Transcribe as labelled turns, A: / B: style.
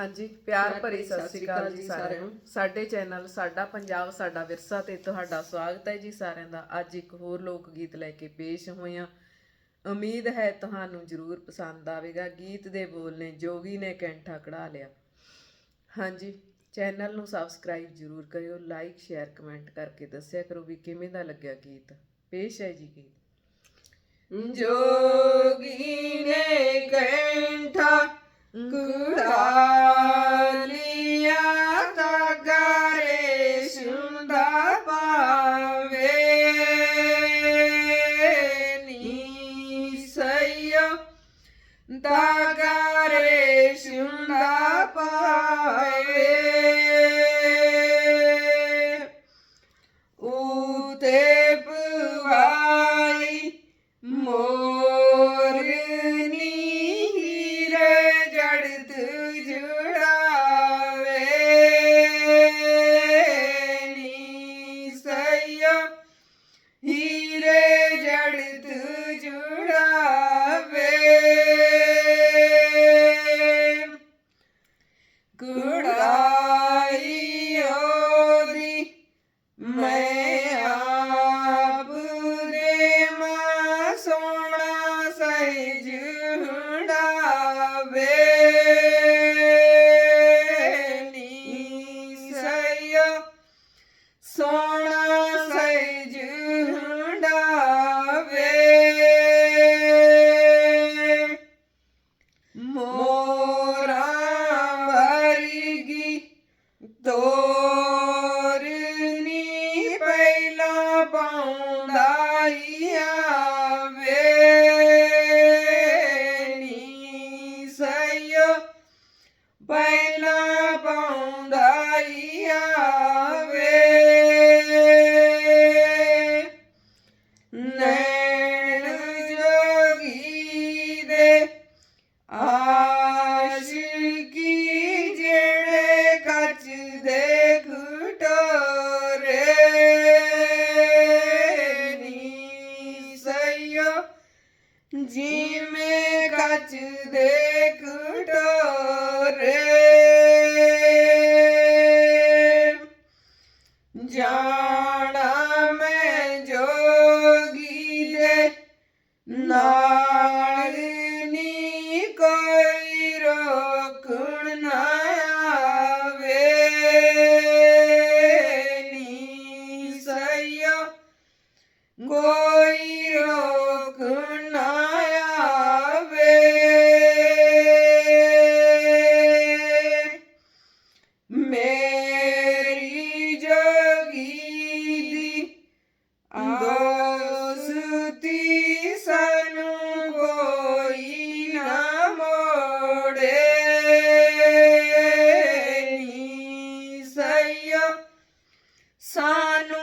A: ਹਾਂਜੀ ਪਿਆਰ ਭਰੀ ਸਤਿ ਸ੍ਰੀ ਅਕਾਲ ਜੀ ਸਾਰਿਆਂ ਨੂੰ। ਸਾਡੇ ਚੈਨਲ ਸਾਡਾ ਪੰਜਾਬ ਸਾਡਾ ਵਿਰਸਾ ਤੇ ਤੁਹਾਡਾ ਸਵਾਗਤ ਹੈ ਜੀ ਸਾਰਿਆਂ ਦਾ। ਅੱਜ ਇੱਕ ਹੋਰ ਲੋਕ ਗੀਤ ਲੈ ਕੇ ਪੇਸ਼ ਹੋਇਆ ਉਮੀਦ ਹੈ ਤੁਹਾਨੂੰ ਜ਼ਰੂਰ ਪਸੰਦ ਆਵੇਗਾ। ਗੀਤ ਦੇ ਬੋਲ ਨੇ ਜੋਗੀ ਨੇ ਕੈਂਠਾ ਕਢਾ ਲਿਆ। ਹਾਂਜੀ ਚੈਨਲ ਨੂੰ ਸਬਸਕ੍ਰਾਈਬ ਜ਼ਰੂਰ ਕਰਿਓ ਲਾਈਕ ਸ਼ੇਅਰ ਕਮੈਂਟ ਕਰਕੇ ਦੱਸਿਆ ਕਰੋ ਵੀ ਕਿਵੇਂ ਦਾ ਲੱਗਿਆ ਗੀਤ। ਪੇਸ਼ ਹੈ ਜੀ ਗੀਤ।
B: ਜੋਗੀ ਨੇ ਕੈਂਠਾ ਕੁੜਾ તાકારે શિંદા પાવે ઉતે પવાઈ મોરની હીર જડતું ਪਹਿਲਾ ਪਾਉਂਦਾ ਹੀ ਆਵੇ। ਜਿਵੇਂ ਕੱਚ ਦੇ ਘਟੋਰੇ ਜਾਣਾ ਮੈਂ ਜੋਗੀ ਦੇ ਨਾਲ ਨੀ ਕੋਈ ਰੋਕਣ ਨਾ ਆਵੇ। ਨੀ ਸਈਓ ਕੋਈ ਰੋਕਣ ಆಗಿದೆ ಆಸುತಿಸನು ಕೋಯಿನ ಮೋಡೆ ಸಾನು